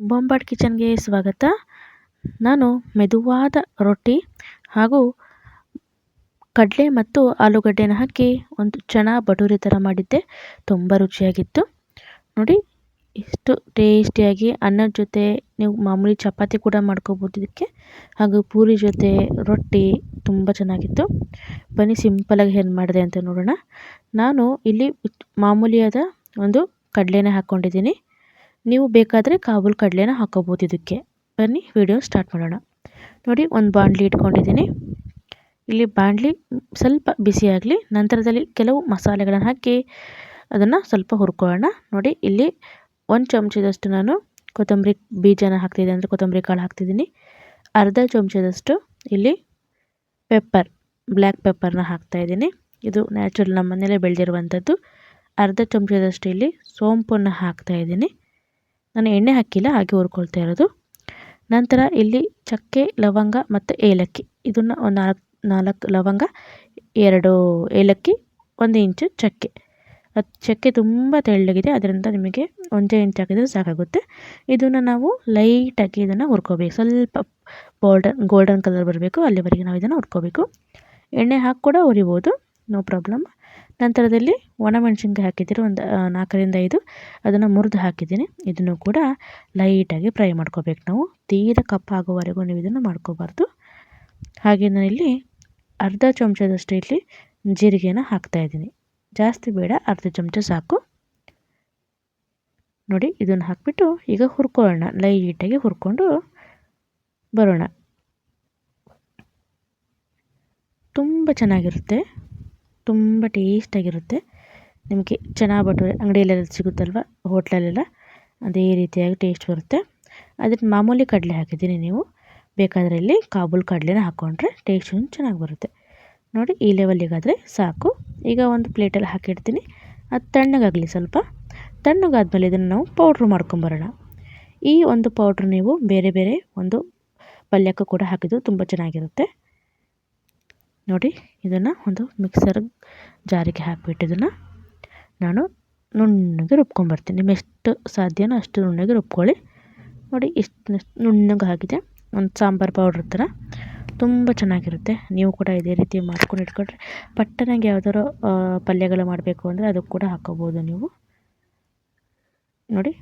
ಬೊಂಬಾಟ್ ಕಿಚನ್ಗೆ ಸ್ವಾಗತ. ನಾನು ಮೆದುವಾದ ರೊಟ್ಟಿ ಹಾಗೂ ಕಡಲೆ ಮತ್ತು ಆಲೂಗಡ್ಡೆನ ಹಾಕಿ ಒಂದು ಚೆನ್ನ ಬಟೂರಿ ಥರ ಮಾಡಿದ್ದೆ. ತುಂಬ ರುಚಿಯಾಗಿತ್ತು. ನೋಡಿ, ಇಷ್ಟು ಟೇಸ್ಟಿಯಾಗಿ ಅನ್ನದ ಜೊತೆ ನೀವು ಮಾಮೂಲಿ ಚಪಾತಿ ಕೂಡ ಮಾಡ್ಕೋಬೋದು ಇದಕ್ಕೆ. ಹಾಗೂ ಪೂರಿ ಜೊತೆ ರೊಟ್ಟಿ ತುಂಬ ಚೆನ್ನಾಗಿತ್ತು. ಬನ್ನಿ ಸಿಂಪಲಾಗಿ ಏನು ಮಾಡಿದೆ ಅಂತ ನೋಡೋಣ. ನಾನು ಇಲ್ಲಿ ಮಾಮೂಲಿಯಾದ ಒಂದು ಕಡಲೆನ ಹಾಕ್ಕೊಂಡಿದ್ದೀನಿ ನೀವು ಬೇಕಾದರೆ ಕಾಬೂಲ್ ಕಡಲೆನ ಹಾಕೋಬೋದು ಇದಕ್ಕೆ. ಬನ್ನಿ, ವಿಡಿಯೋ ಸ್ಟಾರ್ಟ್ ಮಾಡೋಣ. ನೋಡಿ, ಒಂದು ಬಾಣಲಿ ಇಟ್ಕೊಂಡಿದ್ದೀನಿ. ಇಲ್ಲಿ ಬಾಣಲಿ ಸ್ವಲ್ಪ ಬಿಸಿಯಾಗಲಿ ನಂತರದಲ್ಲಿ ಕೆಲವು ಮಸಾಲೆಗಳನ್ನು ಹಾಕಿ ಅದನ್ನು ಸ್ವಲ್ಪ ಹುರ್ಕೊಳ್ಳೋಣ. ನೋಡಿ, ಇಲ್ಲಿ ಒಂದು ಚಮಚದಷ್ಟು ನಾನು ಕೊತ್ತಂಬರಿ ಬೀಜನ ಹಾಕ್ತಿದ್ದೆ ಅಂದರೆ ಕೊತ್ತಂಬರಿ ಕಾಳು ಹಾಕ್ತಿದ್ದೀನಿ. ಅರ್ಧ ಚಮಚದಷ್ಟು ಇಲ್ಲಿ ಪೆಪ್ಪರ್, ಬ್ಲ್ಯಾಕ್ ಪೆಪ್ಪರ್ನ ಹಾಕ್ತಾಯಿದ್ದೀನಿ ಇದು ನ್ಯಾಚುರಲ್ ನಮ್ಮ ಮನೇಲೇ ಬೆಳೆದಿರುವಂಥದ್ದು. ಅರ್ಧ ಚಮಚದಷ್ಟು ಇಲ್ಲಿ ಸೋಂಪನ್ನು ಹಾಕ್ತಾಯಿದ್ದೀನಿ ನಾನು ಎಣ್ಣೆ ಹಾಕಿಲ್ಲ, ಹಾಗೆ ಹುರ್ಕೊಳ್ತಾ ಇರೋದು. ನಂತರ ಇಲ್ಲಿ ಚಕ್ಕೆ, ಲವಂಗ ಮತ್ತು ಏಲಕ್ಕಿ. ಇದನ್ನು ಒಂದು ನಾಲ್ಕು ನಾಲ್ಕು ಲವಂಗ, ಎರಡು ಏಲಕ್ಕಿ, ಒಂದು ಇಂಚು ಚಕ್ಕೆ. ಅದು ಚಕ್ಕೆ ತುಂಬ ತೆಳ್ಳಗಿದೆ, ಅದರಿಂದ ನಿಮಗೆ ಒಂದೇ ಇಂಚು ಹಾಕಿದರೆ ಸಾಕಾಗುತ್ತೆ. ಇದನ್ನು ನಾವು ಲೈಟಾಗಿ ಇದನ್ನು ಹುರ್ಕೋಬೇಕು. ಸ್ವಲ್ಪ ಗೋಲ್ಡನ್ ಗೋಲ್ಡನ್ ಕಲರ್ ಬರಬೇಕು, ಅಲ್ಲಿವರೆಗೆ ನಾವು ಇದನ್ನು ಹುರ್ಕೋಬೇಕು. ಎಣ್ಣೆ ಹಾಕಿ ಕೂಡ ಹುರಿಬೋದು ನೋ ಪ್ರಾಬ್ಲಮ್ ನಂತರದಲ್ಲಿ ಒಣಮೆಣ್ಸಿನ್ಕಾಯಿ ಹಾಕಿದ್ದೀರಿ? ಒಂದು ನಾಲ್ಕರಿಂದ ಐದು. ಅದನ್ನು ಮುರಿದು ಹಾಕಿದ್ದೀನಿ. ಇದನ್ನು ಕೂಡ ಲೈಟಾಗಿ ಫ್ರೈ ಮಾಡ್ಕೋಬೇಕು ನಾವು. ತೀರ ಕಪ್ಪಾಗೋವರೆಗೂ ನೀವು ಇದನ್ನು ಮಾಡ್ಕೋಬಾರ್ದು. ಹಾಗೆ ಇಲ್ಲಿ ಅರ್ಧ ಚಮಚದಷ್ಟು ಇಲ್ಲಿ ಜೀರಿಗೆನ ಹಾಕ್ತಾಯಿದ್ದೀನಿ ಜಾಸ್ತಿ ಬೇಡ, ಅರ್ಧ ಚಮಚ ಸಾಕು. ನೋಡಿ, ಇದನ್ನು ಹಾಕಿಬಿಟ್ಟು ಈಗ ಹುರ್ಕೊಳ್ಳೋಣ. ಲೈಟಾಗಿ ಹುರ್ಕೊಂಡು ಬರೋಣ. ತುಂಬ ಚೆನ್ನಾಗಿರುತ್ತೆ. ತುಂಬ ಟೇಸ್ಟಾಗಿರುತ್ತೆ. ನಿಮಗೆ ಚೆನ್ನಾಗಿ ಭಟೂರೆ ಅಂಗಡಿಯಲ್ಲೆಲ್ಲ ಸಿಗುತ್ತಲ್ವ? ಹೋಟ್ಲಲ್ಲೆಲ್ಲ ಅದೇ ರೀತಿಯಾಗಿ ಟೇಸ್ಟ್ ಬರುತ್ತೆ. ಅದಕ್ಕೆ ಮಾಮೂಲಿ ಕಡಲೆ ಹಾಕಿದ್ದೀನಿ ನೀವು. ಬೇಕಾದರೆ ಇಲ್ಲಿ ಕಾಬೂಲ್ ಕಡಲೆನ ಹಾಕ್ಕೊಂಡ್ರೆ ಟೇಸ್ಟು ಚೆನ್ನಾಗಿ ಬರುತ್ತೆ. ನೋಡಿ, ಈ ಲೆವೆಲ್ಲಿಗಾದರೆ ಸಾಕು. ಈಗ ಒಂದು ಪ್ಲೇಟಲ್ಲಿ ಹಾಕಿಡ್ತೀನಿ. ಅದು ತಣ್ಣಗಾಗಲಿ ಸ್ವಲ್ಪ. ತಣ್ಣಗಾದಮೇಲೆ ಇದನ್ನು ನಾವು ಪೌಡ್ರ್ ಮಾಡ್ಕೊಂಬರೋಣ. ಈ ಒಂದು ಪೌಡ್ರ್ ನೀವು ಬೇರೆ ಬೇರೆ ಒಂದು ಪಲ್ಯಕ್ಕೂ ಕೂಡ ಹಾಕಿದ್ದು ತುಂಬ ಚೆನ್ನಾಗಿರುತ್ತೆ. ನೋಡಿ, ಇದನ್ನು ಒಂದು ಮಿಕ್ಸರ್ ಜಾರಿಗೆ ಹಾಕಿಬಿಟ್ಟು ಇದನ್ನು ನಾನು ನುಣ್ಣಗೆ ರುಬ್ಕೊಂಬರ್ತೀನಿ. ನಿಮ್ಮ ಎಷ್ಟು ಸಾಧ್ಯನೋ ಅಷ್ಟು ನುಣ್ಣಗೆ ರುಬ್ಕೊಳ್ಳಿ. ನೋಡಿ ಇಷ್ಟು ನುಣ್ಣಗೆ ಆಗಿದೆ ಒಂದು ಸಾಂಬಾರು ಪೌಡ್ರ್ ಥರ. ತುಂಬ ಚೆನ್ನಾಗಿರುತ್ತೆ. ನೀವು ಕೂಡ ಇದೇ ರೀತಿ ಮಾಡ್ಕೊಂಡು ಇಟ್ಕೊಂಡ್ರೆ ಪಟ್ಟನಾಗಿ ಯಾವ್ದಾರು ಪಲ್ಯಗಳು ಮಾಡಬೇಕು ಅಂದರೆ ಅದಕ್ಕೆ ಕೂಡ ಹಾಕ್ಕೋಬೋದು ನೀವು. ನೋಡಿ,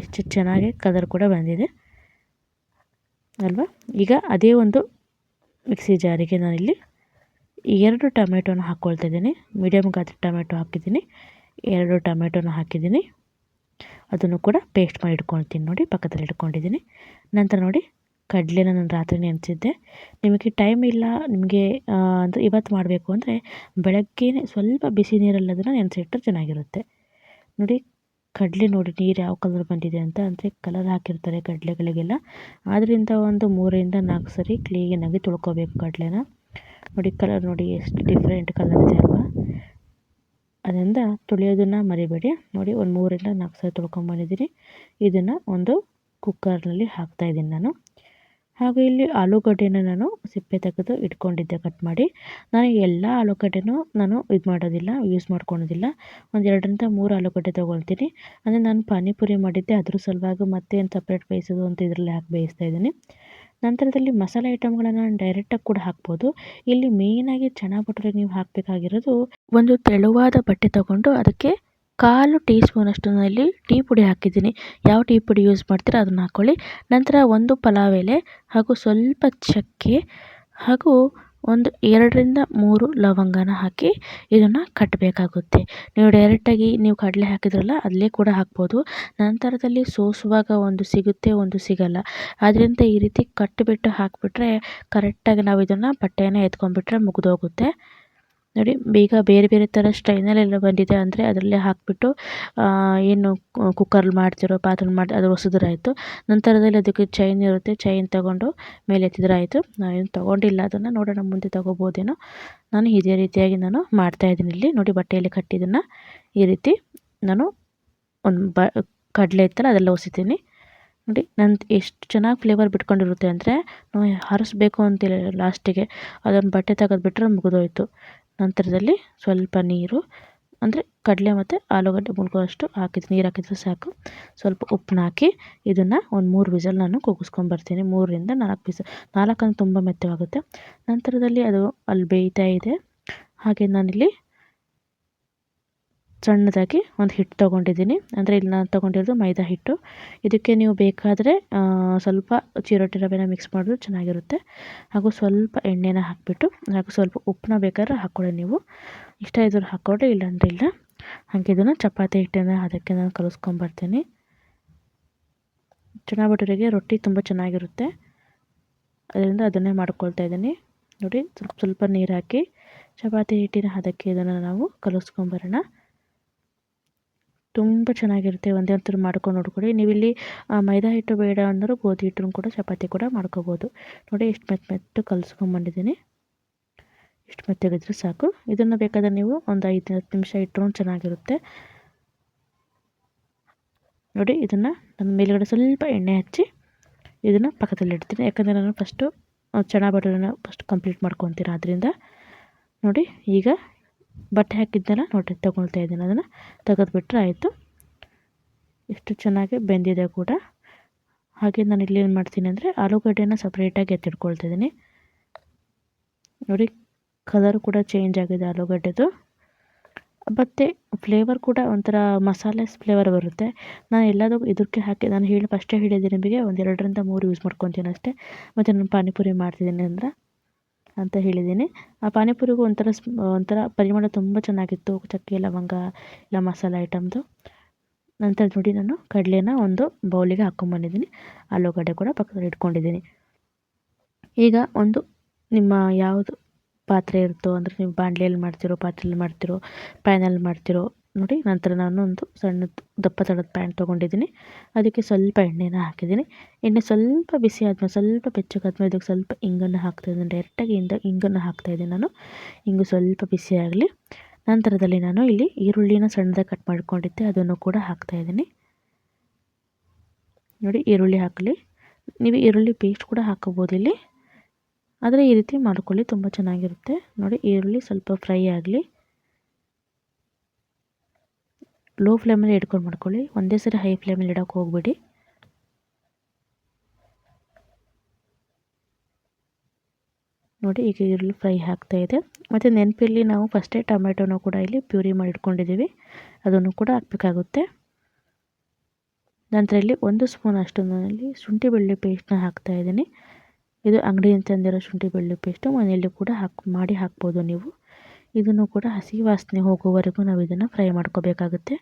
ಎಷ್ಟು ಚೆನ್ನಾಗಿ ಕಲರ್ ಕೂಡ ಬಂದಿದೆ. ಅಲ್ವಾ? ಈಗ ಅದೇ ಒಂದು ಮಿಕ್ಸಿ ಜಾರಿಗೆ ನಾನಿಲ್ಲಿ ಎರಡು ಟೊಮೆಟೊನ ಹಾಕ್ಕೊಳ್ತಾ ಇದ್ದೀನಿ ಮೀಡಿಯಮ್ ಗಾತ್ರ ಟೊಮೆಟೊ ಹಾಕಿದ್ದೀನಿ. ಎರಡು ಟೊಮೆಟೊನ ಹಾಕಿದ್ದೀನಿ. ಅದನ್ನು ಕೂಡ ಪೇಸ್ಟ್ ಮಾಡಿ ಇಟ್ಕೊಳ್ತೀನಿ ನೋಡಿ, ಪಕ್ಕದಲ್ಲಿ ಇಟ್ಕೊಂಡಿದ್ದೀನಿ. ನಂತರ ನೋಡಿ, ಕಡಲೆನ ನಾನು ರಾತ್ರಿ ನೆನೆಸಿದ್ದೆ ನಿಮಗೆ ಟೈಮ್ ಇಲ್ಲ, ನಿಮಗೆ ಅಂದರೆ ಇವತ್ತು ಮಾಡಬೇಕು ಅಂದರೆ ಬೆಳಗ್ಗೆನೇ ಸ್ವಲ್ಪ ಬಿಸಿ ನೀರಲ್ಲಿ ಅದನ್ನು ನೆನೆಸಿಟ್ಟರೆ ಚೆನ್ನಾಗಿರುತ್ತೆ. ನೋಡಿ, ಕಡಲೆ ನೋಡಿ, ನೀರು ಯಾವ ಕಲರ್ ಬಂದಿದೆ ಅಂತ, ಅಂದರೆ ಕಲರ್ ಹಾಕಿರ್ತಾರೆ ಕಡಲೆಗಳಿಗೆಲ್ಲ. ಆದ್ದರಿಂದ ಒಂದು ಮೂರರಿಂದ ನಾಲ್ಕು ಸರಿ ಕ್ಲೀನಾಗಿ ತೊಳ್ಕೊಬೇಕು ಕಡಲೆನ. ನೋಡಿ ಕಲರ್ ನೋಡಿ ಎಷ್ಟು ಡಿಫ್ರೆಂಟ್ ಕಲರ್ ಇದೆ ಅಲ್ವಾ? ಅದರಿಂದ ತೊಳೆಯೋದನ್ನು ಮರಿಬೇಡಿ. ನೋಡಿ, ಒಂದು ಮೂರರಿಂದ ನಾಲ್ಕು ಸಲ ತೊಳ್ಕೊಂಬಂದಿದ್ದೀನಿ ಇದನ್ನು ಒಂದು ಕುಕ್ಕರ್ನಲ್ಲಿ ಹಾಕ್ತಾಯಿದ್ದೀನಿ ನಾನು. ಹಾಗೂ ಇಲ್ಲಿ ಆಲೂಗಡ್ಡೆನ ನಾನು ಸಿಪ್ಪೆ ತೆಗೆದು ಇಟ್ಕೊಂಡಿದ್ದೆ ಕಟ್ ಮಾಡಿ. ನಾನು ಎಲ್ಲ ಆಲೂಗಡ್ಡೆನೂ ನಾನು ಇದು ಮಾಡೋದಿಲ್ಲ ಯೂಸ್ ಮಾಡ್ಕೊಳೋದಿಲ್ಲ. ಒಂದು ಎರಡರಿಂದ ಮೂರು ಆಲೂಗಡ್ಡೆ ತೊಗೊಳ್ತೀನಿ. ಅಂದರೆ ನಾನು ಪಾನಿಪುರಿ ಮಾಡಿದ್ದೆ, ಅದ್ರ ಸಲುವಾಗಿ ಮತ್ತೆ ಏನು ಸಪ್ರೇಟ್ ಬೇಯಿಸೋದು ಅಂತ ಇದರಲ್ಲಿ ಹಾಕಿ ಬೇಯಿಸ್ತಾ ಇದ್ದೀನಿ. ನಂತರದಲ್ಲಿ ಮಸಾಲೆ ಐಟಮ್ಗಳನ್ನು ಡೈರೆಕ್ಟಾಗಿ ಕೂಡ ಹಾಕ್ಬೋದು. ಇಲ್ಲಿ ಮೇಯ್ನಾಗಿ ಚೆನ್ನಾಗಿ ಭಟೂರೆಗೆ ನೀವು ಹಾಕಬೇಕಾಗಿರೋದು ಒಂದು ತೆಳುವಾದ ಬಟ್ಟೆ ತಗೊಂಡು ಅದಕ್ಕೆ ಕಾಲು ಟೀ ಸ್ಪೂನಷ್ಟು ಇಲ್ಲಿ ಟೀ ಪುಡಿ ಹಾಕಿದ್ದೀನಿ. ಯಾವ ಟೀ ಪುಡಿ ಯೂಸ್ ಮಾಡ್ತೀರಾ ಅದನ್ನು ಹಾಕ್ಕೊಳ್ಳಿ ನಂತರ ಒಂದು ಪಲಾವ್ ಎಲೆ ಹಾಗೂ ಸ್ವಲ್ಪ ಚಕ್ಕೆ ಹಾಗೂ ಒಂದು ಎರಡರಿಂದ ಮೂರು ಲವಂಗನ ಹಾಕಿ ಇದನ್ನು ಕಟ್ಟಬೇಕಾಗುತ್ತೆ ನೀವು ಡೈರೆಕ್ಟಾಗಿ ನೀವು ಕಡಲೆ ಹಾಕಿದ್ರಲ್ಲ ಅಲ್ಲೇ ಕೂಡ ಹಾಕ್ಬೋದು. ನಂತರದಲ್ಲಿ ಸೋಸುವಾಗ ಒಂದು ಸಿಗುತ್ತೆ, ಒಂದು ಸಿಗಲ್ಲ. ಆದ್ದರಿಂದ ಈ ರೀತಿ ಕಟ್ಟಿಬಿಟ್ಟು ಹಾಕಿಬಿಟ್ರೆ ಕರೆಕ್ಟಾಗಿ ನಾವು ಇದನ್ನು ಬಟ್ಟೆಯನ್ನು ಎತ್ಕೊಂಡ್ಬಿಟ್ರೆ ಮುಗಿದೋಗುತ್ತೆ. ನೋಡಿ, ಬೇಗ ಬೇರೆ ಬೇರೆ ಥರ ಸ್ಟೈನಲ್ಲೆಲ್ಲ ಬಂದಿದೆ ಅಂದರೆ ಅದರಲ್ಲೇ ಹಾಕಿಬಿಟ್ಟು ಏನು ಕುಕ್ಕರಲ್ಲಿ ಮಾಡ್ತಿರೋ ಪಾತ್ರೆ ಮಾಡಿ ಅದು ಹೊಸದ್ರಾಯ್ತು ನಂತರದಲ್ಲಿ ಅದಕ್ಕೆ ಚೈನ್ ಇರುತ್ತೆ ಚೈನ್ ತಗೊಂಡು ಮೇಲೆ ಎತ್ತಿದ್ರಾಯಿತು. ನಾವೇನು ತೊಗೊಂಡಿಲ್ಲ ಅದನ್ನು, ನೋಡೋಣ ಮುಂದೆ ತೊಗೋಬೋದೇನೋ. ನಾನು ಇದೇ ರೀತಿಯಾಗಿ ನಾನು ಮಾಡ್ತಾಯಿದ್ದೀನಿ ಇಲ್ಲಿ. ನೋಡಿ, ಬಟ್ಟೆಯಲ್ಲಿ ಕಟ್ಟಿದ್ದನ್ನು ಈ ರೀತಿ ನಾನು ಒಂದು ಬ, ಕಡಲೆ ಇತ್ತಲ್ಲ ಅದೆಲ್ಲ ಹೊಸಿತೀನಿ ನೋಡಿ ನಂದು ಎಷ್ಟು ಚೆನ್ನಾಗಿ ಫ್ಲೇವರ್ ಬಿಟ್ಕೊಂಡಿರುತ್ತೆ ಅಂದರೆ, ನಾವು ಹರಿಸ್ಬೇಕು ಅಂತಿಲ್ಲ ಲಾಸ್ಟಿಗೆ ಅದನ್ನು ಬಟ್ಟೆ ತೆಗೆದ್ಬಿಟ್ರೆ ಮುಗಿದೋಯ್ತು. ನಂತರದಲ್ಲಿ ಸ್ವಲ್ಪ ನೀರು, ಅಂದರೆ ಕಡಲೆ ಮತ್ತು ಆಲೂಗಡ್ಡೆ ಮುಳುಗುವಷ್ಟು ಹಾಕಿದ್ದು ನೀರು ಹಾಕಿದ್ರೆ ಸಾಕು. ಸ್ವಲ್ಪ ಉಪ್ಪನ್ನ ಹಾಕಿ ಇದನ್ನು ಒಂದು ಮೂರು ವಿಸಲ್ ನಾನು ಕೂಗಿಸ್ಕೊಂಬರ್ತೀನಿ ಮೂರರಿಂದ ನಾಲ್ಕು ವಿಸಲ್ ನಾಲ್ಕು ಅಂದರೆ ತುಂಬ ಮೆತ್ತವಾಗುತ್ತೆ. ನಂತರದಲ್ಲಿ ಅದು ಅಲ್ಲಿ ಬೇಯ್ತಾ ಇದೆ. ಹಾಗೆ ನಾನಿಲ್ಲಿ ಸಣ್ಣದಾಗಿ ಒಂದು ಹಿಟ್ಟು ತೊಗೊಂಡಿದ್ದೀನಿ. ಅಂದರೆ ಇಲ್ಲಿ ನಾನು ತೊಗೊಂಡಿರೋದು ಮೈದಾ ಹಿಟ್ಟು. ಇದಕ್ಕೆ ನೀವು ಬೇಕಾದರೆ ಸ್ವಲ್ಪ ಚಿರೋಟಿ ರವೆನ ಮಿಕ್ಸ್ ಮಾಡಿದ್ರು ಚೆನ್ನಾಗಿರುತ್ತೆ. ಹಾಗೂ ಸ್ವಲ್ಪ ಎಣ್ಣೆನ ಹಾಕಿಬಿಟ್ಟು, ಹಾಗೂ ಸ್ವಲ್ಪ ಉಪ್ಪನ್ನ ಬೇಕಾದ್ರೆ ಹಾಕ್ಕೊಳ್ಳಿ ನೀವು. ಇಷ್ಟ ಇದ್ರೆ ಹಾಕ್ಕೊಳ್ಳಿ ಇಲ್ಲಾಂದ್ರೆ ಇಲ್ಲ. ಹಾಗೆ ಇದನ್ನು ಚಪಾತಿ ಹಿಟ್ಟನ್ನು ಅದಕ್ಕೆ ನಾನು ಕಲಿಸ್ಕೊಂಬರ್ತೀನಿ. ಚೆನ್ನಾಗಿ ರೊಟ್ಟಿ ತುಂಬ ಚೆನ್ನಾಗಿರುತ್ತೆ. ಅದರಿಂದ ಅದನ್ನೇ ಮಾಡ್ಕೊಳ್ತಾ ಇದ್ದೀನಿ. ನೋಡಿ, ಸ್ವಲ್ಪ ಸ್ವಲ್ಪ ನೀರು ಹಾಕಿ ಚಪಾತಿ ಹಿಟ್ಟಿನ ಹದಕ್ಕೆ ಇದನ್ನು ನಾವು ಕಲಿಸ್ಕೊಂಬರೋಣ. ತುಂಬ ಚೆನ್ನಾಗಿರುತ್ತೆ. ಒಂದೇ ಒಂಥರ ಮಾಡ್ಕೊಂಡು ನೋಡ್ಕೊಳ್ಳಿ. ನೀವಿಲ್ಲಿ ಮೈದಾ ಹಿಟ್ಟು ಬೇಡ ಅಂದರೂ ಗೋಧಿ ಹಿಟ್ಟನ್ನು ಕೂಡ, ಚಪಾತಿ ಕೂಡ ಮಾಡ್ಕೋಬೋದು. ನೋಡಿ, ಎಷ್ಟು ಮೆತ್ತ ಮೆತ್ತು ಕಲಿಸ್ಕೊಂಬಂದಿದ್ದೀನಿ ಇಷ್ಟು ಮೆತ್ತಗಿದ್ರೆ ಸಾಕು. ಇದನ್ನು ಬೇಕಾದರೆ ನೀವು ಒಂದು ಐದು ಹತ್ತು ನಿಮಿಷ ಇಟ್ಟರೂ ಚೆನ್ನಾಗಿರುತ್ತೆ. ನೋಡಿ, ಇದನ್ನು ನನ್ನ ಮೇಲುಗಡೆ ಸ್ವಲ್ಪ ಎಣ್ಣೆ ಹಚ್ಚಿ ಇದನ್ನು ಪಕ್ಕದಲ್ಲಿ ಇಡ್ತೀನಿ. ಯಾಕಂದರೆ ನಾನು ಫಸ್ಟು ಚೆನ್ನಾಗಿ ಬಟರನ್ನ ಫಸ್ಟ್ ಕಂಪ್ಲೀಟ್ ಮಾಡ್ಕೊತೀನಿ ಆದ್ದರಿಂದ ನೋಡಿ, ಈಗ ಬಟ್ಟೆ ಹಾಕಿದ್ದೆಲ್ಲ ನೋಡಿ ತಗೊಳ್ತಾ ಇದ್ದೀನಿ. ಅದನ್ನು ತೆಗೆದುಬಿಟ್ರೆ ಆಯಿತು. ಎಷ್ಟು ಚೆನ್ನಾಗಿ ಬೆಂದಿದೆ ಕೂಡ. ಹಾಗೆ ನಾನು ಇಲ್ಲಿ ಏನು ಮಾಡ್ತೀನಿ ಅಂದರೆ ಆಲೂಗಡ್ಡೆನ ಸಪ್ರೇಟಾಗಿ ಎತ್ತಿಟ್ಕೊಳ್ತಾ ಇದ್ದೀನಿ. ನೋಡಿ ಕಲರ್ ಕೂಡ ಚೇಂಜ್ ಆಗಿದೆ ಆಲೂಗಡ್ಡೆದು. ಮತ್ತು ಫ್ಲೇವರ್ ಕೂಡ ಒಂಥರ ಮಸಾಲೆ ಫ್ಲೇವರ್ ಬರುತ್ತೆ. ನಾನು ಎಲ್ಲದೂ ಇದಕ್ಕೆ ಹಾಕಿ, ನಾನು ಹೇಳಿ ಫಸ್ಟೇ ಹೇಳಿದ್ದೀನಿ ನಿಮಗೆ, ಒಂದು ಎರಡರಿಂದ ಮೂರು ಯೂಸ್ ಮಾಡ್ಕೊತೀನಿ ಅಷ್ಟೇ. ಮತ್ತು ನಾನು ಪಾನಿಪುರಿ ಮಾಡ್ತಿದ್ದೀನಿ ಅಂದ್ರೆ. ಅಂತ ಹೇಳಿದ್ದೀನಿ. ಆ ಪಾನಿಪುರಿಗೂ ಒಂಥರ ಒಂಥರ ಪರಿಮಳ ತುಂಬ ಚೆನ್ನಾಗಿತ್ತು. ಚಕ್ಕೆ, ಲವಂಗ ಇಲ್ಲ ಮಸಾಲೆ ಐಟಮ್ದು. ನಂತರ ನೋಡಿ ನಾನು ಕಡಲೆನ ಒಂದು ಬೌಲಿಗೆ ಹಾಕ್ಕೊಂಬಂದಿದ್ದೀನಿ ಆಲೂಗಡ್ಡೆ ಕೂಡ ಪಕ್ಕದಲ್ಲಿ ಇಟ್ಕೊಂಡಿದ್ದೀನಿ. ಈಗ ಒಂದು ನಿಮ್ಮ ಯಾವುದು ಪಾತ್ರೆ ಇರುತ್ತೋ ಅಂದರೆ ನೀವು ಬಾಣಲೆಯಲ್ಲಿ ಮಾಡ್ತಿರೋ, ಪಾತ್ರೆಯಲ್ಲಿ ಮಾಡ್ತಿರೋ, ಪ್ಯಾನಲ್ಲಿ ಮಾಡ್ತಿರೋ ನೋಡಿ, ನಂತರ ನಾನು ಒಂದು ಸಣ್ಣದು ದಪ್ಪ ತಳದ ಪ್ಯಾಂಟ್ ತೊಗೊಂಡಿದ್ದೀನಿ. ಅದಕ್ಕೆ ಸ್ವಲ್ಪ ಎಣ್ಣೆನ ಹಾಕಿದ್ದೀನಿ. ಎಣ್ಣೆ ಸ್ವಲ್ಪ ಬಿಸಿ ಆದಮೇಲೆ, ಸ್ವಲ್ಪ ಬೆಚ್ಚಗಾದ್ಮೇಲೆ ಅದಕ್ಕೆ ಸ್ವಲ್ಪ ಇಂಗನ್ನು ಹಾಕ್ತಾಯಿದ್ದೀನಿ ಡೈರೆಕ್ಟಾಗಿ ಇಂದ ಇಂಗನ್ನು ಹಾಕ್ತಾಯಿದ್ದೀನಿ ನಾನು. ಇಂಗು ಸ್ವಲ್ಪ ಬಿಸಿ ಆಗಲಿ. ನಂತರದಲ್ಲಿ ನಾನು ಇಲ್ಲಿ ಈರುಳ್ಳಿನ ಸಣ್ಣದಾಗಿ ಕಟ್ ಮಾಡ್ಕೊಂಡಿದ್ದೆ. ಅದನ್ನು ಕೂಡ ಹಾಕ್ತಾಯಿದ್ದೀನಿ ನೋಡಿ, ಈರುಳ್ಳಿ ಹಾಕಲಿ. ನೀವು ಈರುಳ್ಳಿ ಪೇಸ್ಟ್ ಕೂಡ ಹಾಕೋಬೋದು ಇಲ್ಲಿ. ಆದರೆ ಈ ರೀತಿ ಮಾಡ್ಕೊಳ್ಳಿ, ತುಂಬ ಚೆನ್ನಾಗಿರುತ್ತೆ. ನೋಡಿ, ಈರುಳ್ಳಿ ಸ್ವಲ್ಪ ಫ್ರೈ ಆಗಲಿ. ಲೋ ಫ್ಲೇಮಲ್ಲಿ ಇಟ್ಕೊಂಡು ಮಾಡ್ಕೊಳ್ಳಿ. ಒಂದೇ ಸರಿ ಹೈ ಫ್ಲೇಮಲ್ಲಿ ಇಡೋಕೆ ಹೋಗ್ಬೇಡಿ. ನೋಡಿ ಈಗ ಈರುಳ್ಳಿ ಫ್ರೈ ಆಗ್ತಾ ಇದೆ. ಮತ್ತು ನೆನಪಿಲ್ಲಿ ನಾವು ಫಸ್ಟೇ ಟೊಮೆಟೊನ ಕೂಡ ಇಲ್ಲಿ ಪ್ಯೂರಿ ಮಾಡಿ ಇಟ್ಕೊಂಡಿದ್ದೀವಿ. ಅದನ್ನು ಕೂಡ ಹಾಕಬೇಕಾಗುತ್ತೆ. ನಂತರ ಇಲ್ಲಿ ಒಂದು ಸ್ಪೂನ್ ಅಷ್ಟು ನಾನಲ್ಲಿ ಶುಂಠಿ ಬೆಳ್ಳುಳ್ಳಿ ಪೇಸ್ಟ್ನ ಹಾಕ್ತಾ ಇದ್ದೀನಿ. ಇದು ಅಂಗಡಿಯಿಂದ ತಂದಿರೋ ಶುಂಠಿ ಬೆಳ್ಳುಳ್ಳಿ ಪೇಸ್ಟು ಮನೆಯಲ್ಲಿ ಕೂಡ ಹಾಕಿ ಮಾಡಿ ಹಾಕ್ಬೋದು ನೀವು. ಇದನ್ನು ಕೂಡ ಹಸಿ ವಾಸನೆ ಹೋಗುವವರೆಗೂ ನಾವು ಇದನ್ನು ಫ್ರೈ ಮಾಡ್ಕೋಬೇಕಾಗುತ್ತೆ.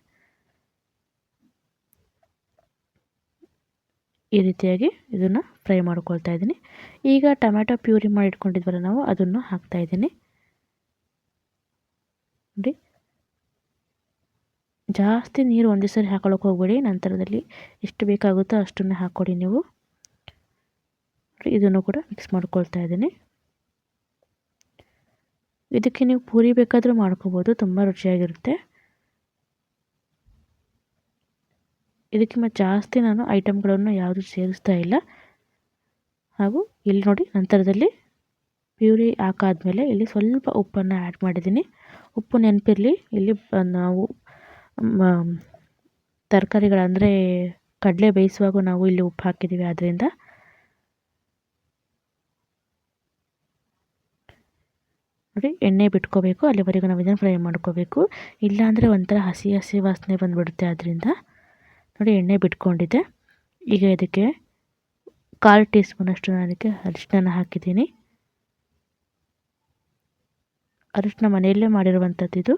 ಈ ರೀತಿಯಾಗಿ ಇದನ್ನು ಫ್ರೈ ಮಾಡ್ಕೊಳ್ತಾ ಇದ್ದೀನಿ. ಈಗ ಟೊಮ್ಯಾಟೊ ಪ್ಯೂರಿ ಮಾಡಿ ಇಟ್ಕೊಂಡಿದ್ವಲ್ಲ ನಾವು, ಅದನ್ನು ಹಾಕ್ತಾ ಇದ್ದೀನಿ. ನೋಡಿ. ಜಾಸ್ತಿ ನೀರು ಒಂದೇ ಸರಿ ಹಾಕೊಳ್ಳೋಕೆ ಹೋಗ್ಬೇಡಿ, ನಂತರದಲ್ಲಿ ಎಷ್ಟು ಬೇಕಾಗುತ್ತೋ ಅಷ್ಟನ್ನು ಹಾಕ್ಕೊಡಿ ನೀವು. ಇದನ್ನು ಕೂಡ ಮಿಕ್ಸ್ ಮಾಡ್ಕೊಳ್ತಾ ಇದ್ದೀನಿ. ಇದಕ್ಕೆ ನೀವು ಪೂರಿ ಬೇಕಾದರೂ ಮಾಡ್ಕೋಬೋದು, ತುಂಬ ರುಚಿಯಾಗಿರುತ್ತೆ. ಇದಕ್ಕಿಂತ ಜಾಸ್ತಿ ನಾನು ಐಟಮ್ಗಳನ್ನು ಯಾವುದು ಸೇರಿಸ್ತಾ ಇಲ್ಲ. ಹಾಗೂ ಇಲ್ಲಿ ನೋಡಿ ನಂತರದಲ್ಲಿ ಪ್ಯೂರಿ ಹಾಕಾದ್ಮೇಲೆ ಇಲ್ಲಿ ಸ್ವಲ್ಪ ಉಪ್ಪನ್ನು ಆ್ಯಡ್ ಮಾಡಿದ್ದೀನಿ. ಉಪ್ಪು ನೆನಪಿರಲಿ, ಇಲ್ಲಿ ನಾವು ತರಕಾರಿಗಳಂದರೆ ಕಡಲೆ ಬೇಯಿಸುವಾಗ ನಾವು ಇಲ್ಲಿ ಉಪ್ಪು ಹಾಕಿದ್ದೀವಿ ಆದ್ದರಿಂದ ನೋಡಿ, ಎಣ್ಣೆ ಬಿಟ್ಕೋಬೇಕು, ಅಲ್ಲಿವರೆಗೂ ನಾವು ಇದನ್ನು ಫ್ರೈ ಮಾಡ್ಕೋಬೇಕು. ಇಲ್ಲಾಂದರೆ ಒಂಥರ ಹಸಿ ಹಸಿ ವಾಸನೆ ಬಂದುಬಿಡುತ್ತೆ ಅದರಿಂದ ನೋಡಿ ಎಣ್ಣೆ ಬಿಟ್ಕೊಂಡಿದ್ದೆ. ಈಗ ಇದಕ್ಕೆ ಕಾಲು ಟೀ ಸ್ಪೂನಷ್ಟು ನಾನು ಅರಿಶಿನ ಹಾಕಿದ್ದೀನಿ. ಅರಿಶಿನ ಮನೆಯಲ್ಲೇ ಮಾಡಿರುವಂಥದ್ದು ಇದು.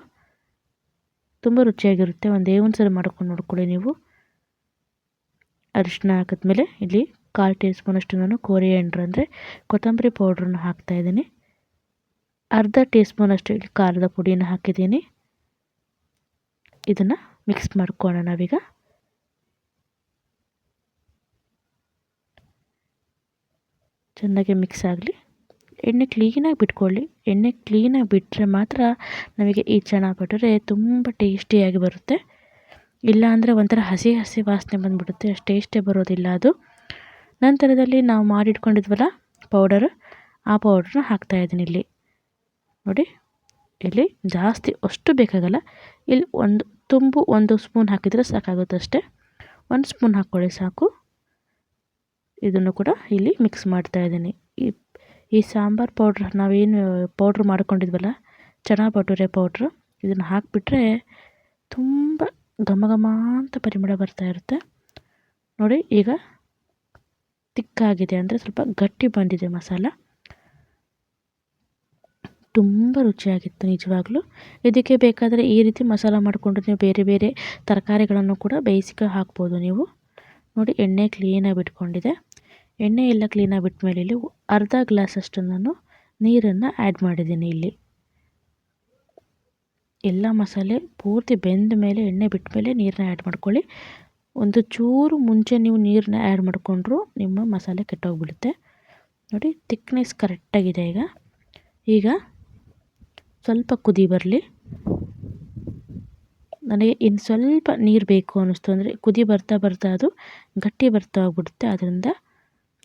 ತುಂಬ ರುಚಿಯಾಗಿರುತ್ತೆ. ಒಂದೇ ಒಂದು ಸಲ ಮಾಡ್ಕೊಂಡು ನೋಡ್ಕೊಳ್ಳಿ ನೀವು. ಅರಿಶಿನ ಹಾಕಿದ್ಮೇಲೆ ಇಲ್ಲಿ ಕಾಲು ಟೀ ಸ್ಪೂನಷ್ಟು ನಾನು ಕೋರಿಯಂಡ್ರ್ ಅಂದರೆ ಕೊತ್ತಂಬರಿ ಪೌಡ್ರನ್ನು ಹಾಕ್ತಾಯಿದ್ದೀನಿ ಅರ್ಧ ಟೀ ಸ್ಪೂನಷ್ಟು ಇಲ್ಲಿ ಖಾರದ ಪುಡಿನ ಹಾಕಿದ್ದೀನಿ. ಇದನ್ನು ಮಿಕ್ಸ್ ಮಾಡ್ಕೊಳ್ಳೋಣ ನಾವೀಗ. ಚೆನ್ನಾಗಿ ಮಿಕ್ಸ್ ಆಗಲಿ, ಎಣ್ಣೆ ಕ್ಲೀನಾಗಿ ಬಿಟ್ಕೊಳ್ಳಿ. ಎಣ್ಣೆ ಕ್ಲೀನಾಗಿ ಬಿಟ್ಟರೆ ಮಾತ್ರ ನಮಗೆ ಈ ಚಣಾ ಕೊಟ್ಟರೆ ತುಂಬ ಟೇಸ್ಟಿಯಾಗಿ ಬರುತ್ತೆ. ಇಲ್ಲಾಂದರೆ ಒಂಥರ ಹಸಿ ಹಸಿ ವಾಸನೆ ಬಂದುಬಿಡುತ್ತೆ, ಅಷ್ಟು ಟೇಸ್ಟೇ ಬರೋದಿಲ್ಲ ಅದು. ನಂತರದಲ್ಲಿ ನಾವು ಮಾಡಿಟ್ಕೊಂಡಿದ್ವಲ್ಲ ಪೌಡರು ಆ ಪೌಡ್ರನ್ನ ಹಾಕ್ತಾಯಿದ್ದೀನಿ ಇಲ್ಲಿ. ನೋಡಿ, ಇಲ್ಲಿ ಜಾಸ್ತಿ ಅಷ್ಟು ಬೇಕಾಗಲ್ಲ. ಇಲ್ಲಿ ಒಂದು, ತುಂಬು ಒಂದು ಸ್ಪೂನ್ ಹಾಕಿದರೆ ಸಾಕಾಗುತ್ತೆ ಅಷ್ಟೇ. ಒಂದು ಸ್ಪೂನ್ ಹಾಕ್ಕೊಳ್ಳಿ ಸಾಕು. ಇದನ್ನು ಕೂಡ ಇಲ್ಲಿ ಮಿಕ್ಸ್ ಮಾಡ್ತಾ ಇದ್ದೀನಿ. ಈ ಈ ಸಾಂಬಾರು ಪೌಡ್ರ್ ನಾವೇನು ಪೌಡ್ರ್ ಮಾಡ್ಕೊಂಡಿದ್ವಲ್ಲ ಚೆನ್ನಾಗಿ ಭಟೂರೆ ಪೌಡ್ರು ಇದನ್ನು ಹಾಕಿಬಿಟ್ರೆ ತುಂಬ ಘಮ ಘಮ ಅಂತ ಪರಿಮಳ ಬರ್ತಾ ಇರುತ್ತೆ. ನೋಡಿ, ಈಗ ತಿಕ್ಕಾಗಿದೆ, ಅಂದರೆ ಸ್ವಲ್ಪ ಗಟ್ಟಿ ಬಂದಿದೆ ಮಸಾಲ. ತುಂಬ ರುಚಿಯಾಗಿತ್ತು ನಿಜವಾಗ್ಲೂ. ಇದಕ್ಕೆ ಬೇಕಾದರೆ ಈ ರೀತಿ ಮಸಾಲ ಮಾಡಿಕೊಂಡು ನೀವು ಬೇರೆ ಬೇರೆ ತರಕಾರಿಗಳನ್ನು ಕೂಡ ಬೇಯಿಸಿಕ ಹಾಕ್ಬೋದು ನೀವು. ನೋಡಿ, ಎಣ್ಣೆ ಕ್ಲೀನಾಗಿ ಬಿಟ್ಕೊಂಡಿದೆ. ಎಣ್ಣೆ ಎಲ್ಲ ಕ್ಲೀನಾಗಿ ಬಿಟ್ಟಮೇಲೆ ಇಲ್ಲಿ ಅರ್ಧ ಗ್ಲಾಸಷ್ಟು ನಾನು ನೀರನ್ನು ಆ್ಯಡ್ ಮಾಡಿದ್ದೀನಿ ಇಲ್ಲಿ. ಎಲ್ಲ ಮಸಾಲೆ ಪೂರ್ತಿ ಬೆಂದ ಮೇಲೆ ಎಣ್ಣೆ ಬಿಟ್ಟ ಮೇಲೆ ನೀರನ್ನ ಆ್ಯಡ್ ಮಾಡ್ಕೊಳ್ಳಿ. ಒಂದು ಚೂರು ಮುಂಚೆ ನೀವು ನೀರನ್ನ ಆ್ಯಡ್ ಮಾಡಿಕೊಂಡ್ರು ನಿಮ್ಮ ಮಸಾಲೆ ಕೆಟ್ಟೋಗ್ಬಿಡುತ್ತೆ. ನೋಡಿ ತಿಕ್ನೆಸ್ ಕರೆಕ್ಟಾಗಿದೆ ಈಗ. ಈಗ ಸ್ವಲ್ಪ ಕುದಿ ಬರಲಿ. ನನಗೆ ಇನ್ನು ಸ್ವಲ್ಪ ನೀರು ಬೇಕು ಅನ್ನಿಸ್ತು ಅಂದರೆ ಕುದಿ ಬರ್ತಾ ಬರ್ತಾ ಅದು ಗಟ್ಟಿ ಬರ್ತಾ ಹೋಗ್ಬಿಡುತ್ತೆ. ಅದರಿಂದ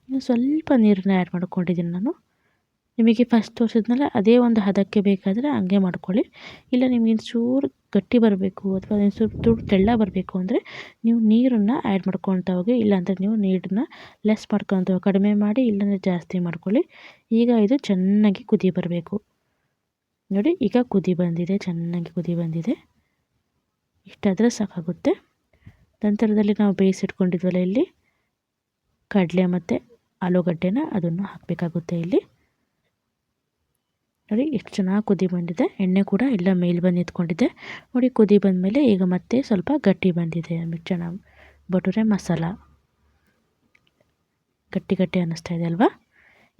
ಸ್ವಲ್ಪ ನೀರನ್ನ ಆ್ಯಡ್ ಮಾಡ್ಕೊಂಡಿದ್ದೀನಿ ನಾನು. ನಿಮಗೆ ಫಸ್ಟ್ ತೋರಿಸಿದ್ನಲ್ಲ ಅದೇ ಒಂದು ಹದಕ್ಕೆ ಬೇಕಾದರೆ ಹಂಗೆ ಮಾಡ್ಕೊಳ್ಳಿ. ಇಲ್ಲ ನಿಮಗೆ ಚೂರು ಗಟ್ಟಿ ಬರಬೇಕು ಅಥವಾ ಸ್ವಲ್ಪ ತುಳು ತೆಳ್ಳ ಬರಬೇಕು ಅಂದರೆ ನೀವು ನೀರನ್ನು ಆ್ಯಡ್ ಮಾಡ್ಕೊಳ್ತಾ ಹೋಗಿ, ಇಲ್ಲಾಂದರೆ ನೀವು ನೀರನ್ನ ಲೆಸ್ ಮಾಡ್ಕೊತ ಕಡಿಮೆ ಮಾಡಿ, ಇಲ್ಲಾಂದರೆ ಜಾಸ್ತಿ ಮಾಡ್ಕೊಳ್ಳಿ. ಈಗ ಇದು ಚೆನ್ನಾಗಿ ಕುದಿ ಬರಬೇಕು. ನೋಡಿ, ಈಗ ಕುದಿ ಬಂದಿದೆ, ಚೆನ್ನಾಗಿ ಕುದಿ ಬಂದಿದೆ. ಇಷ್ಟಾದರೆ ಸಾಕಾಗುತ್ತೆ. ನಂತರದಲ್ಲಿ ನಾವು ಬೇಯಿಸಿಟ್ಕೊಂಡಿದ್ವಲ್ಲ ಇಲ್ಲಿ? ಕಡಲೆ ಮತ್ತು ಆಲೂಗಡ್ಡೆನ ಅದನ್ನು ಹಾಕಬೇಕಾಗುತ್ತೆ ಇಲ್ಲಿ. ನೋಡಿ ಎಷ್ಟು ಚೆನ್ನಾಗಿ ಕುದಿ ಬಂದಿದೆ. ಎಣ್ಣೆ ಕೂಡ ಎಲ್ಲ ಮೇಲೆ ಬಂದು ನಿಂತ್ಕೊಂಡಿದೆ. ನೋಡಿ, ಕುದಿ ಬಂದಮೇಲೆ ಈಗ ಮತ್ತೆ ಸ್ವಲ್ಪ ಗಟ್ಟಿ ಬಂದಿದೆ. ಚೆನ್ನಾಗಿ ಬಟುರೆ ಮಸಾಲ. ಗಟ್ಟಿ ಗಟ್ಟಿ ಅನ್ನಿಸ್ತಾ ಇದೆ ಅಲ್ವಾ?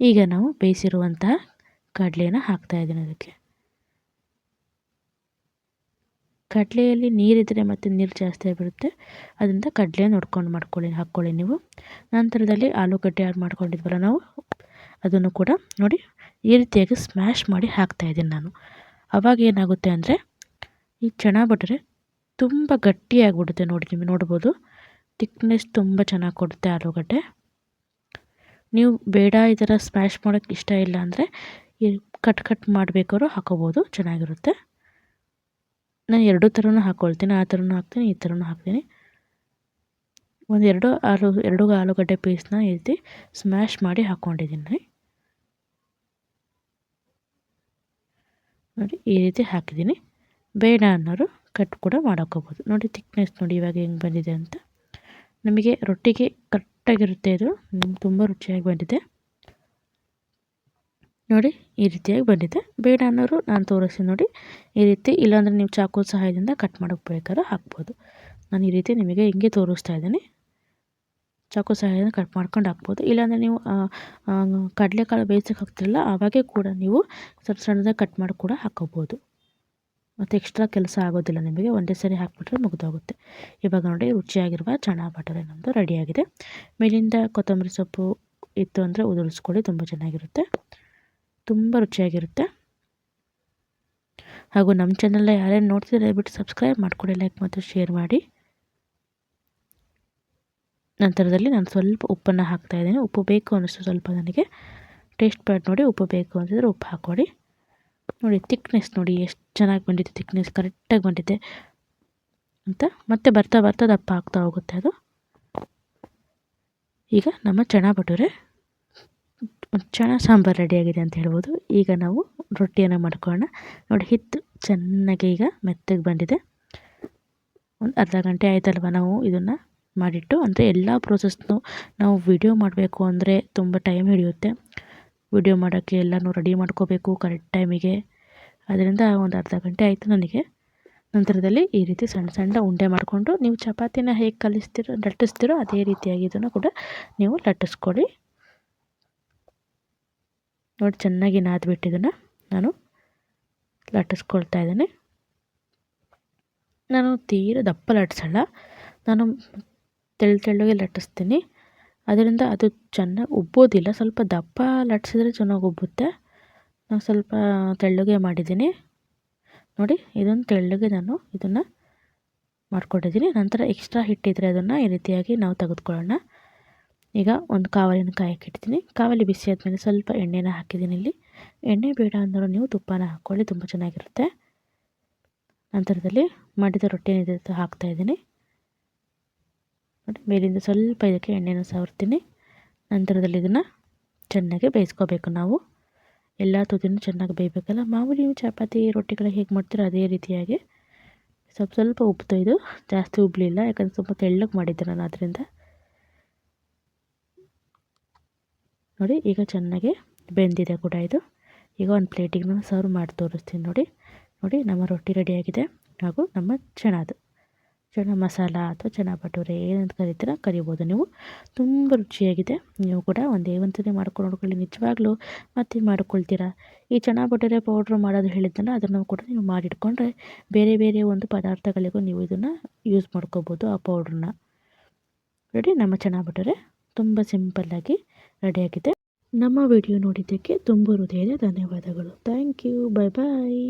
ಈಗ ನಾವು ಬೇಯಿಸಿರುವಂತಹ ಕಡಲೆನ ಹಾಕ್ತಾಯಿದ್ದೀನಿ ಅದಕ್ಕೆ. ಕಡಲೆಯಲ್ಲಿ ನೀರಿದ್ದರೆ ಮತ್ತು ನೀರು ಜಾಸ್ತಿ ಆಗಿಬಿಡುತ್ತೆ. ಅದರಿಂದ ಕಡಲೆ ನೋಡ್ಕೊಂಡು ಮಾಡ್ಕೊಳ್ಳಿ, ಹಾಕ್ಕೊಳ್ಳಿ ನೀವು. ನಂತರದಲ್ಲಿ ಆಲೂಗಡ್ಡೆ ಆ್ಯಡ್ ಮಾಡ್ಕೊಂಡಿದ್ವಲ್ಲ ನಾವು, ಅದನ್ನು ಕೂಡ ನೋಡಿ ಈ ರೀತಿಯಾಗಿ ಸ್ಮ್ಯಾಶ್ ಮಾಡಿ ಹಾಕ್ತಾಯಿದ್ದೀನಿ ನಾನು. ಅವಾಗ ಏನಾಗುತ್ತೆ ಅಂದರೆ, ಈ ಚಣ ಬಿಟ್ಟರೆ ತುಂಬ ಗಟ್ಟಿಯಾಗಿಬಿಡುತ್ತೆ ನೋಡಿ ನಿಮಗೆ ನೋಡ್ಬೋದು. ತಿಕ್ನೆಸ್ ತುಂಬ ಚೆನ್ನಾಗಿ ಕೊಡುತ್ತೆ ಆಲೂಗಡ್ಡೆ. ನೀವು ಬೇಡ ಈ ಥರ ಸ್ಮ್ಯಾಶ್ ಮಾಡೋಕ್ಕೆ ಇಷ್ಟ ಇಲ್ಲ ಅಂದರೆ ಕಟ್ ಕಟ್ ಮಾಡಬೇಕಾದ್ರೂ ಹಾಕೋಬೋದು, ಚೆನ್ನಾಗಿರುತ್ತೆ. ನಾನು ಎರಡೂ ಥರನೂ ಹಾಕ್ಕೊಳ್ತೀನಿ ಆ ಥರನೂ ಹಾಕ್ತೀನಿ, ಈ ಥರನೂ ಹಾಕ್ತೀನಿ. ಒಂದು ಎರಡು ಆಲೂ, ಎರಡು ಆಲೂಗಡ್ಡೆ ಪೀಸ್ನ ಈ ರೀತಿ ಸ್ಮ್ಯಾಶ್ ಮಾಡಿ ಹಾಕ್ಕೊಂಡಿದ್ದೀನಿ ನೋಡಿ, ಈ ರೀತಿ ಹಾಕಿದ್ದೀನಿ. ಬೇಡ ಅನ್ನೋರು ಕಟ್ ಕೂಡ ಮಾಡ್ಕೋಬೋದು. ನೋಡಿ ತಿಕ್ನೆಸ್ ನೋಡಿ ಇವಾಗ ಹೆಂಗೆ ಬಂದಿದೆ ಅಂತ. ನಮಗೆ ರೊಟ್ಟಿಗೆ ಕರೆಕ್ಟಾಗಿರುತ್ತೆ ಇದು. ತುಂಬ ರುಚಿಯಾಗಿ ಬಂದಿದೆ. ನೋಡಿ, ಈ ರೀತಿಯಾಗಿ ಬಂದಿದೆ. ಬೇಡ ಅನ್ನೋರು ನಾನು ತೋರಿಸ್ತೀನಿ ನೋಡಿ. ಈ ರೀತಿ ಇಲ್ಲಾಂದರೆ ನೀವು ಚಾಕು ಸಹಾಯದಿಂದ ಕಟ್ ಮಾಡೋಕ್ಕೆ ಬೇಕಾದ್ರೆ ಹಾಕ್ಬೋದು. ನಾನು ಈ ರೀತಿ ನಿಮಗೆ ಹಿಂಗೆ ತೋರಿಸ್ತಾ ಇದ್ದೀನಿ. ಚಾಕು ಸಹಾಯದಿಂದ ಕಟ್ ಮಾಡ್ಕೊಂಡು ಹಾಕ್ಬೋದು. ಇಲ್ಲಾಂದರೆ ನೀವು ಕಡಲೆಕಾಳು ಬೇಯಿಸೋಕೆ ಹಾಕ್ತಿರಲ್ಲ, ಆವಾಗೇ ಕೂಡ ನೀವು ಸಣ್ಣ ಸಣ್ಣದಾಗಿ ಕಟ್ ಮಾಡಿ ಕೂಡ ಹಾಕೋಬೋದು. ಮತ್ತು ಎಕ್ಸ್ಟ್ರಾ ಕೆಲಸ ಆಗೋದಿಲ್ಲ ನಿಮಗೆ, ಒಂದೇ ಸರಿ ಹಾಕ್ಬಿಟ್ರೆ ಮುಗಿದೋಗುತ್ತೆ. ಇವಾಗ ನೋಡಿ, ರುಚಿಯಾಗಿರುವ ಚೆನ್ನಾಗಿ ಬಟರೆ ನಮ್ಮದು ರೆಡಿಯಾಗಿದೆ. ಮೇಲಿಂದ ಕೊತ್ತಂಬರಿ ಸೊಪ್ಪು ಇತ್ತು ಅಂದರೆ ಉದುರಿಸ್ಕೊಳ್ಳಿ, ತುಂಬ ಚೆನ್ನಾಗಿರುತ್ತೆ. ತುಂಬ ರುಚಿಯಾಗಿರುತ್ತೆ. ಹಾಗೂ ನಮ್ಮ ಚಾನಲ್ನ ಯಾರ್ಯಾರು ನೋಡ್ತಿದ್ರೆ ದಯವಿಟ್ಟು ಸಬ್ಸ್ಕ್ರೈಬ್ ಮಾಡಿಕೊಡಿ ಲೈಕ್ ಮತ್ತು ಶೇರ್ ಮಾಡಿ. ನಂತರದಲ್ಲಿ ನಾನು ಸ್ವಲ್ಪ ಉಪ್ಪನ್ನು ಹಾಕ್ತಾಯಿದ್ದೀನಿ ಉಪ್ಪು ಬೇಕು ಅನ್ನಿಸ್ತು ಸ್ವಲ್ಪ ನನಗೆ. ಟೇಸ್ಟ್ ಪ್ಯಾಡ್ ನೋಡಿ ಉಪ್ಪು ಬೇಕು ಅಂತಿದ್ರೆ ಉಪ್ಪು ಹಾಕ್ಕೊಡಿ. ನೋಡಿ ತಿಕ್ನೆಸ್ ನೋಡಿ ಎಷ್ಟು ಚೆನ್ನಾಗಿ ಬಂದಿದೆ ತಿಕ್ನೆಸ್ ಕರೆಕ್ಟಾಗಿ ಬಂದಿದೆ ಅಂತ. ಮತ್ತೆ ಬರ್ತಾ ಬರ್ತಾ ದಪ್ಪ ಹಾಕ್ತಾ ಹೋಗುತ್ತೆ ಅದು. ಈಗ ನಮ್ಮ ಚೆನ್ನಾಗಿ ಭಟೂರೆ ಚಣ ಸಾಂಬಾರು ರೆಡಿಯಾಗಿದೆ ಅಂತ ಹೇಳ್ಬೋದು. ಈಗ ನಾವು ರೊಟ್ಟಿಯನ್ನು ಮಾಡ್ಕೊಳ್ಳೋಣ. ನೋಡಿ, ಹಿಟ್ಟು ಚೆನ್ನಾಗಿ ಈಗ ಮೆತ್ತಗೆ ಬಂದಿದೆ. ಒಂದು ಅರ್ಧ ಗಂಟೆ ಆಯಿತಲ್ವ ನಾವು ಇದನ್ನು ಮಾಡಿಟ್ಟು? ಅಂದರೆ ಎಲ್ಲ ಪ್ರೋಸೆಸ್ನು ನಾವು ವಿಡಿಯೋ ಮಾಡಬೇಕು ಅಂದರೆ ತುಂಬ ಟೈಮ್ ಹಿಡಿಯುತ್ತೆ. ವಿಡಿಯೋ ಮಾಡೋಕ್ಕೆ ಎಲ್ಲನೂ ರೆಡಿ ಮಾಡ್ಕೋಬೇಕು ಕರೆಕ್ಟ್ ಟೈಮಿಗೆ ಅದರಿಂದ ಒಂದು ಅರ್ಧ ಗಂಟೆ ಆಯಿತು ನನಗೆ. ನಂತರದಲ್ಲಿ ಈ ರೀತಿ ಸಣ್ಣ ಸಣ್ಣ ಉಂಡೆ ಮಾಡಿಕೊಂಡು ನೀವು ಚಪಾತಿನ ಹೇಗೆ ಕಲಿಸ್ತೀರೋ, ಲಟ್ಟಿಸ್ತೀರೋ ಅದೇ ರೀತಿಯಾಗಿ ಇದನ್ನು ಕೂಡ ನೀವು ಲಟ್ಟಿಸ್ಕೊಳ್ಳಿ. ನೋಡಿ, ಚೆನ್ನಾಗಿ ನಾದ್ಬಿಟ್ಟು ಇದನ್ನು ನಾನು ಲಟ್ಟಿಸ್ಕೊಳ್ತಾ ಇದ್ದೀನಿ. ನಾನು ತೀರ ದಪ್ಪ ಲಟ್ಟಿಸಲ್ಲ, ನಾನು ತೆಳ್ಳು ತೆಳ್ಳಗೆ ಲಟ್ಟಿಸ್ತೀನಿ. ಅದರಿಂದ ಅದು ಚೆನ್ನಾಗಿ ಉಬ್ಬೋದಿಲ್ಲ. ಸ್ವಲ್ಪ ದಪ್ಪ ಲಟ್ಟಿಸಿದ್ರೆ ಚೆನ್ನಾಗಿ ಉಬ್ಬುತ್ತೆ. ನಾನು ಸ್ವಲ್ಪ ತೆಳ್ಳಗೆ ಮಾಡಿದ್ದೀನಿ. ನೋಡಿ, ಇದೊಂದು ತೆಳ್ಳಗೆ ನಾನು ಇದನ್ನು ಮಾಡ್ಕೊಂಡಿದ್ದೀನಿ. ನಂತರ ಎಕ್ಸ್ಟ್ರಾ ಹಿಟ್ಟಿದ್ರೆ ಅದನ್ನು ಈ ರೀತಿಯಾಗಿ ನಾವು ತೆಗೆದುಕೊಳ್ಳೋಣ. ಈಗ ಒಂದು ಕಾವಲಿನ ಕಾಯಕ್ಕೆ ಕಾವಲಿ ಬಿಸಿ ಆದಮೇಲೆ ಸ್ವಲ್ಪ ಎಣ್ಣೆನ ಹಾಕಿದ್ದೀನಿ ಇಲ್ಲಿ. ಎಣ್ಣೆ ಬೇಡ ಅಂದರೂ ನೀವು ತುಪ್ಪನ ಹಾಕ್ಕೊಳ್ಳಿ, ತುಂಬ ಚೆನ್ನಾಗಿರುತ್ತೆ. ನಂತರದಲ್ಲಿ ಮಡಿದ ರೊಟ್ಟಿನ ಹಾಕ್ತಾ ಇದ್ದೀನಿ. ನೋಡಿ, ಮೇಲಿಂದ ಸ್ವಲ್ಪ ಇದಕ್ಕೆ ಎಣ್ಣೆನ ಸವರ್ತೀನಿ ನಂತರದಲ್ಲಿ ಇದನ್ನು ಚೆನ್ನಾಗಿ ಬೇಯಿಸ್ಕೋಬೇಕು ನಾವು. ಎಲ್ಲ ತುದಿನೂ ಚೆನ್ನಾಗಿ ಬೇಯಬೇಕಲ್ಲ. ಮಾಮೂಲಿ ಚಪಾತಿ ರೊಟ್ಟಿಗಳು ಹೇಗೆ ಮಾಡ್ತೀರೋ ಅದೇ ರೀತಿಯಾಗಿ. ಸ್ವಲ್ಪ ಸ್ವಲ್ಪ ಉಪ್ಪು ಇದು. ಜಾಸ್ತಿ ಉಬ್ಬಲಿಲ್ಲ ಯಾಕಂದರೆ ಸ್ವಲ್ಪ ತೆಳ್ಳಗೆ ಮಾಡಿದ್ದೆ ನಾನು ಅದರಿಂದ. ನೋಡಿ, ಈಗ ಚೆನ್ನಾಗಿ ಬೆಂದಿದೆ ಕೂಡ ಇದು. ಈಗ ಒಂದು ಪ್ಲೇಟಿಗೆ ನಾನು ಸರ್ವ್ ಮಾಡಿ ತೋರಿಸ್ತೀನಿ ನೋಡಿ. ನೋಡಿ, ನಮ್ಮ ರೊಟ್ಟಿ ರೆಡಿಯಾಗಿದೆ ಹಾಗೂ ನಮ್ಮ ಚೆನ್ನದು ಚೆನ್ನ ಮಸಾಲ ಅಥವಾ ಚೆನ್ನ ಭಟೂರೆ ಏನಂತ ಕರಿತೀರ, ಕರಿಬೋದು ನೀವು. ತುಂಬ ರುಚಿಯಾಗಿದೆ. ನೀವು ಕೂಡ ಒಂದೇ ಒಂದ್ಸರಿ ಮಾಡ್ಕೊಂಡು ನೋಡ್ಕೊಳ್ಳಿ. ನಿಜವಾಗ್ಲೂ ಮತ್ತೆ ಮಾಡ್ಕೊಳ್ತೀರಾ? ಈ ಚೆನ್ನ ಭಟೂರೆ ಪೌಡ್ರ್ ಮಾಡೋದು ಹೇಳಿದ್ನಲ್ಲ ಅದನ್ನು ಕೂಡ ನೀವು ಮಾಡಿಟ್ಕೊಂಡ್ರೆ ಬೇರೆ ಬೇರೆ ಒಂದು ಪದಾರ್ಥಗಳಿಗೂ ನೀವು ಇದನ್ನು ಯೂಸ್ ಮಾಡ್ಕೋಬೋದು ಆ ಪೌಡ್ರನ್ನ ರೆಡಿ ನಮ್ಮ ಚೆನ್ನ ಭಟೂರೆ ತುಂಬ ಸಿಂಪಲ್ಲಾಗಿ ರೆಡಿಯಾಗಿದೆ. ನಮ್ಮ ವಿಡಿಯೋ ನೋಡಿದ್ದಕ್ಕೆ ತುಂಬ ಹೃದಯದ ಧನ್ಯವಾದಗಳು. Thank you. Bye bye